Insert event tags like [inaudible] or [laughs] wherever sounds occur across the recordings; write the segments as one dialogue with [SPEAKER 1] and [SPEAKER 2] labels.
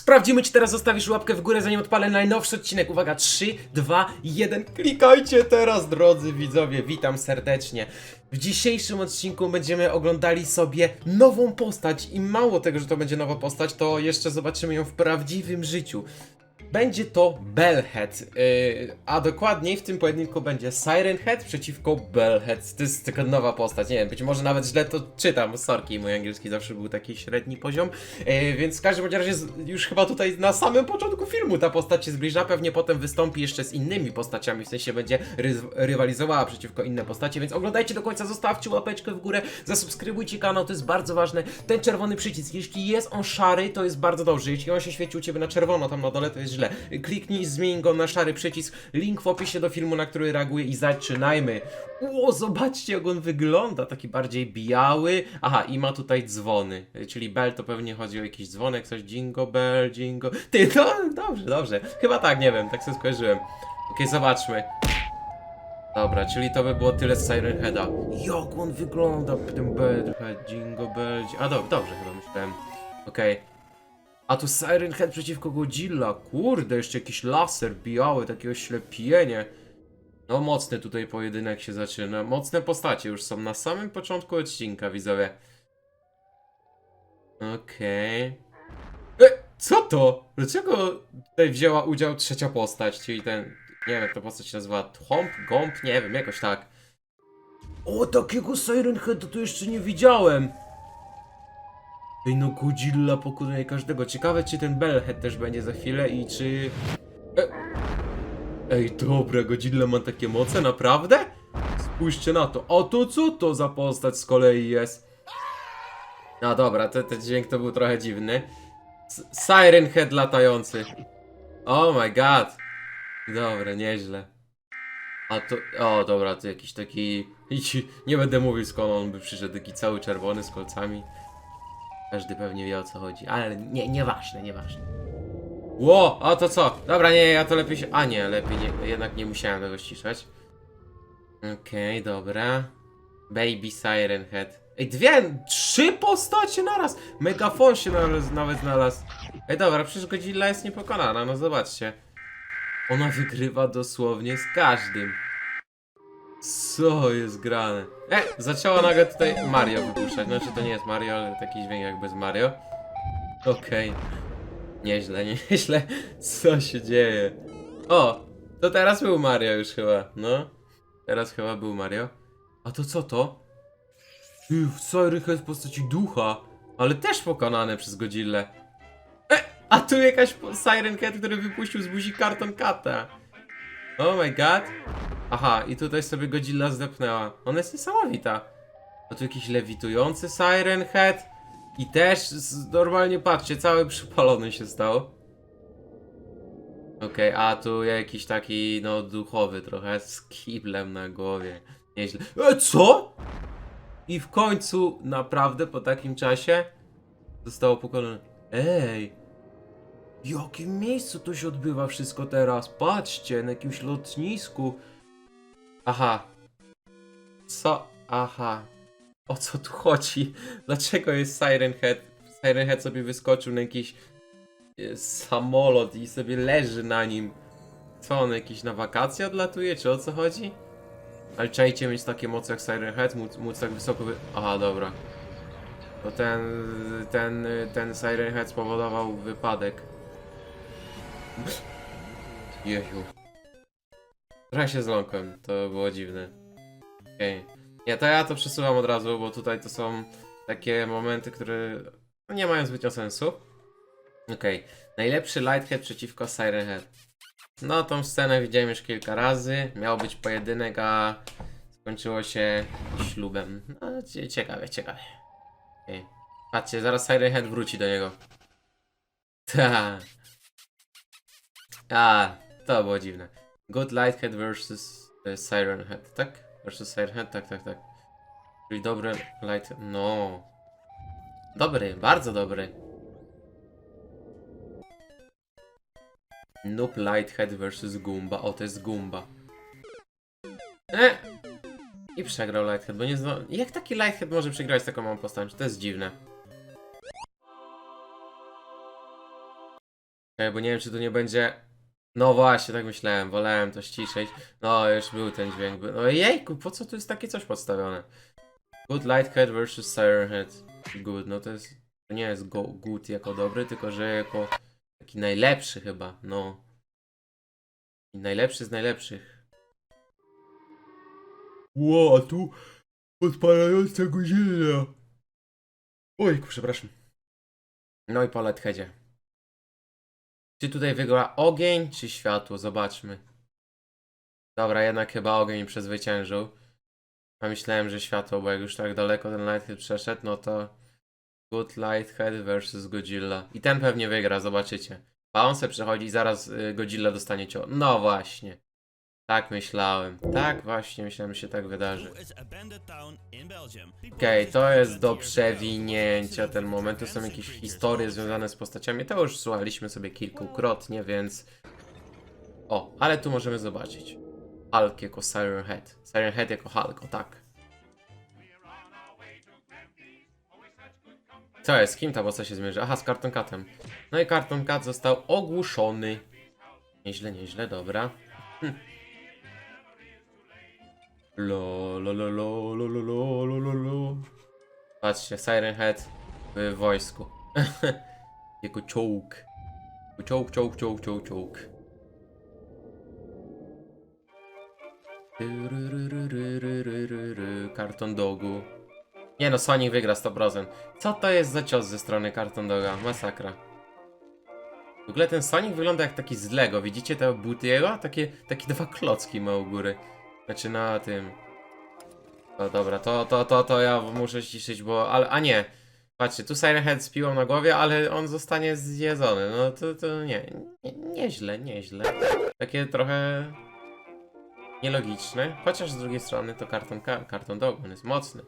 [SPEAKER 1] Sprawdzimy, czy teraz zostawisz łapkę w górę, zanim odpalę najnowszy odcinek. Uwaga, 3, 2, 1. Klikajcie teraz, drodzy widzowie. Witam serdecznie. W dzisiejszym odcinku będziemy oglądali sobie nową postać i mało tego, że to będzie nowa postać, to jeszcze zobaczymy ją w prawdziwym życiu. Będzie to Bellhead, yy, a dokładniej w tym pojedynku będzie Siren Head przeciwko Bellhead. To jest taka nowa postać, nie wiem, być może nawet źle to czytam, sorki, mój angielski zawsze był taki średni poziom, yy, więc w każdym razie już chyba tutaj na samym początku filmu ta postać się zbliża, pewnie potem wystąpi jeszcze z innymi postaciami, w sensie będzie ry rywalizowała przeciwko inne postacie, więc oglądajcie do końca, zostawcie łapeczkę w górę, zasubskrybujcie kanał, to jest bardzo ważne. Ten czerwony przycisk, jeśli jest on szary, to jest bardzo dobrze, jeśli on się świeci u Ciebie na czerwono tam na dole, to jest źle. Kliknij, zmień go na szary przycisk, link w opisie do filmu, na który reaguję i zaczynajmy. Ło, zobaczcie jak on wygląda, taki bardziej biały. Aha, i ma tutaj dzwony, czyli bell to pewnie chodzi o jakiś dzwonek, coś jingo bell, jingo... Ty, no, dobrze, dobrze, chyba tak, nie wiem, tak sobie skojarzyłem. Okej, zobaczmy. Dobra, czyli to by było tyle z Siren Heada. Jak on wygląda, ten Bedhead, Jingle Bell... A do, dobrze chyba myślałem. Okej. A tu Siren Head przeciwko Godzilla. Kurde, jeszcze jakiś laser biały, takie oślepienie. No mocny tutaj pojedynek się zaczyna. Mocne postacie już są na samym początku odcinka, widzowie. Okej. E, co to? Dlaczego tutaj wzięła udział trzecia postać, czyli ten... Nie wiem, jak ta postać się nazywa. Thomp? Gomp? Nie wiem, jakoś tak. O, takiego Siren Heada to jeszcze nie widziałem. Ej, no Godzilla pokonuje każdego. Ciekawe, czy ten Bellhead też będzie za chwilę i czy... E... Ej, dobra, Godzilla ma takie moce, naprawdę? Spójrzcie na to. O, to co to za postać z kolei jest? No dobra, ten, ten dźwięk to był trochę dziwny. S Siren Head latający. Oh my god. Dobra, nieźle. A to. O, dobra, to jakiś taki. [laughs] Nie będę mówił skąd on by przyszedł, taki cały czerwony z kolcami. Każdy pewnie wie o co chodzi, ale nie, nieważne, nieważne. Ło, a to co? Dobra, nie, ja to lepiej się. A nie, lepiej nie, jednak nie musiałem tego ściszać. Okej, dobra. Baby Siren Head. Ej, dwie, trzy postacie naraz! Megafon się nawet, nawet znalazł. Ej, dobra, przecież Godzilla jest niepokonana, no zobaczcie. Ona wygrywa dosłownie z każdym. Co jest grane? E, zaczęła nagle tutaj Mario wypuszczać. Znaczy to nie jest Mario, ale taki dźwięk jakby z Mario. Okej. Nieźle, [laughs] nieźle. Co się dzieje? O, to teraz był Mario już chyba, no. Teraz chyba był Mario. A to co to? W Siren Head w postaci ducha, ale też pokonane przez Godzillę. E, a tu jakaś Siren Head, który wypuścił z buzi karton kata. Oh my god. Aha, i tutaj sobie Godzilla zdepnęła. Ona jest niesamowita. A tu jakiś lewitujący Siren Head. I też normalnie patrzcie, cały przypalony się stał. Okej, a tu jakiś taki, no, duchowy trochę, z kiblem na głowie. Nieźle. E, co? I w końcu, naprawdę po takim czasie, zostało pokonane. Ej! W jakim miejscu to się odbywa wszystko teraz? Patrzcie, na jakimś lotnisku. Aha. Co? Aha. O co tu chodzi? [laughs] Dlaczego jest Siren Head? Siren Head sobie wyskoczył na jakiś e, samolot i sobie leży na nim. Co on jakiś na wakacje odlatuje, czy o co chodzi? Ale czajcie mieć takie moce jak Siren Head, móc, móc tak wysoko wy... Aha, dobra. To ten, ten, ten Siren Head spowodował wypadek. Jeju. Trochę się zląkłem, to było dziwne. Okej. Nie, to ja to przesuwam od razu, bo tutaj to są takie momenty, które no, nie mają zbytnio sensu. Okej. Najlepszy Lighthead przeciwko Siren Head. No, tą scenę widziałem już kilka razy. Miał być pojedynek, a skończyło się ślubem. No, cie- ciekawe, ciekawe. Okej. Patrzcie, zaraz Siren Head wróci do niego. [laughs] Ta. A, to było dziwne. Good Lighthead versus e, Siren Head, tak? Versus Siren Head, tak, tak, tak. Czyli dobry Light... No. Dobry, bardzo dobry. Noob Lighthead versus Goomba. O, to jest Goomba. E! I przegrał Lighthead, bo nie zna... Jak taki Lighthead może przegrać z taką małą postacią? To jest dziwne. Czekaj, bo nie wiem, czy to nie będzie... No właśnie, tak myślałem, wolałem to ściszyć. No, już był ten dźwięk. No jejku, po co tu jest takie coś podstawione? Good Lighthead vs Siren Head. Good, no to jest... To nie jest go, good jako dobry, tylko że jako taki najlepszy chyba, no. I najlepszy z najlepszych. Ło, a tu podpalająca godzina. Ojku, przepraszam. No i po Lightheadzie. Czy tutaj wygra ogień, czy światło? Zobaczmy. Dobra, jednak chyba ogień przezwyciężył. A myślałem, że światło, bo jak już tak daleko ten Lighthead przeszedł, no to Good Lighthead versus Godzilla. I ten pewnie wygra, zobaczycie. Se przechodzi i zaraz y, Godzilla dostanie cio. No właśnie. Tak myślałem. Tak właśnie myślałem, że się tak wydarzy. Okej, to jest do przewinięcia ten moment. To są jakieś historie związane z postaciami. To już słuchaliśmy sobie kilkukrotnie, więc... O, ale tu możemy zobaczyć. Hulk jako Siren Head. Siren Head jako Hulk, o tak. Co jest? Kim ta postać się zmierzy? Aha, z Carton Catem. No i Carton Cat został ogłuszony. Nieźle, nieźle, dobra. Hm. Lo, lo, lo, lo, lo, lo, lo, lo, lo, lo. Patrzcie, Siren Head w wojsku. [laughs] jako czołg. Czołg, czołg, czołg, czołg, czołg. Karton dogu. Nie no, Sonic wygra 100%. Co to jest za cios ze strony Karton Doga? Masakra. W ogóle ten Sonic wygląda jak taki z Lego. Widzicie te buty jego? Takie, takie dwa klocki ma u góry. Znaczy na tym. No dobra, to, to, to, to ja muszę ściszyć, bo... Ale, a nie. Patrzcie, tu Siren Head z na głowie, ale on zostanie zjedzony. No to, to nie, nie. Nieźle, nieźle. Takie trochę... Nielogiczne. Chociaż z drugiej strony to karton, ka karton dog, on jest mocny.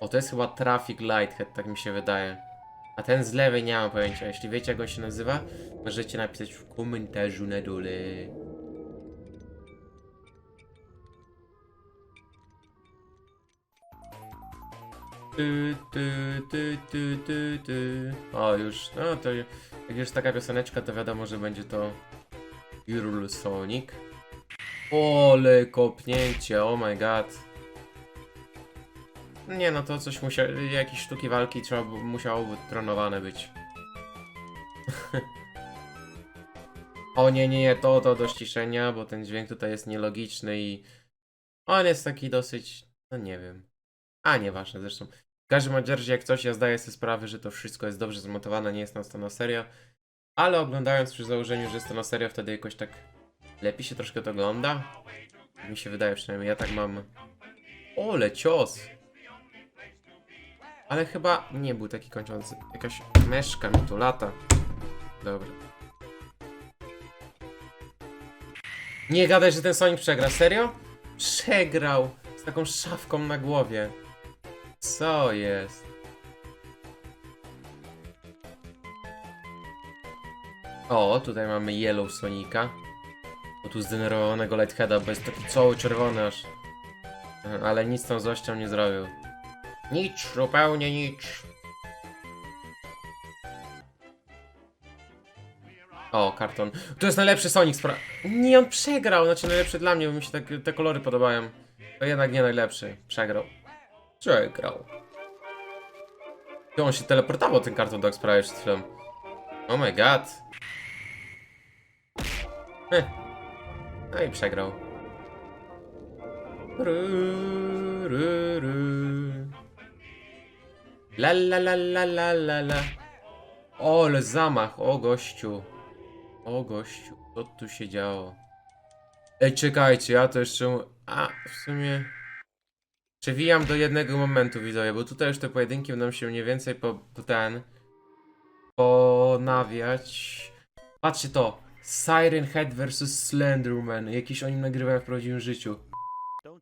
[SPEAKER 1] O, to jest chyba Traffic Lighthead, tak mi się wydaje. A ten z lewej nie mam pojęcia. Jeśli wiecie jak on się nazywa, możecie napisać w komentarzu na dole. Ty, ty, ty, ty, ty, ty. O, już, no to jak już taka pioseneczka, to wiadomo, że będzie to Girl Sonic. Ole kopnięcie, oh my god. Nie no, to coś musiało, jakieś sztuki walki trzeba, musiałoby trenowane być. [laughs] o nie, nie, nie, to, to do ściszenia, bo ten dźwięk tutaj jest nielogiczny i on jest taki dosyć, no nie wiem. A, nieważne zresztą. W każdym razie, jak coś, ja zdaję sobie sprawę, że to wszystko jest dobrze zmontowane, nie jest na serio. Ale oglądając przy założeniu, że jest na serio, wtedy jakoś tak lepiej się troszkę to ogląda. Mi się wydaje przynajmniej, ja tak mam. Ole, cios! Ale chyba nie był taki kończący. Jakaś meszka mi tu lata. Dobra. Nie gadaj, że ten Sonic przegra. Serio? Przegrał! Z taką szafką na głowie. Co jest? O, tutaj mamy Yellow Sonika. O tu zdenerwowanego Lightheada, bo jest taki cały czerwony aż. Ale nic tą złością nie zrobił. Nic, zupełnie nic. O, karton. To jest najlepszy Sonic spra... Nie, on przegrał. Znaczy najlepszy dla mnie, bo mi się tak, te kolory podobają. To jednak nie najlepszy. Przegrał. Przegrał. To on się teleportował, ten karton dog prawie przed chwilą. Oh my god. Heh. No i przegrał. Ru, ru, ru. La la la la la la la. O, ale zamach, o gościu. O gościu, co tu się działo? Ej, czekajcie, ja to jeszcze... A, w sumie... Przewijam do jednego momentu, widzowie, bo tutaj już te pojedynki będą się mniej więcej po, po ten... Ponawiać. Patrzcie to. Siren Head vs Slenderman. Jakiś o nim nagrywają w prawdziwym życiu.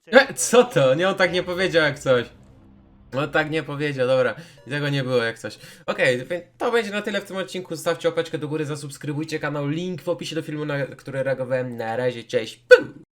[SPEAKER 1] E, co to? Nie, on tak nie powiedział jak coś. No tak nie powiedział, dobra. I tego nie było jak coś. Okej, więc to będzie na tyle w tym odcinku. Zostawcie opeczkę do góry, zasubskrybujcie kanał. Link w opisie do filmu, na który reagowałem. Na razie, cześć. Pum!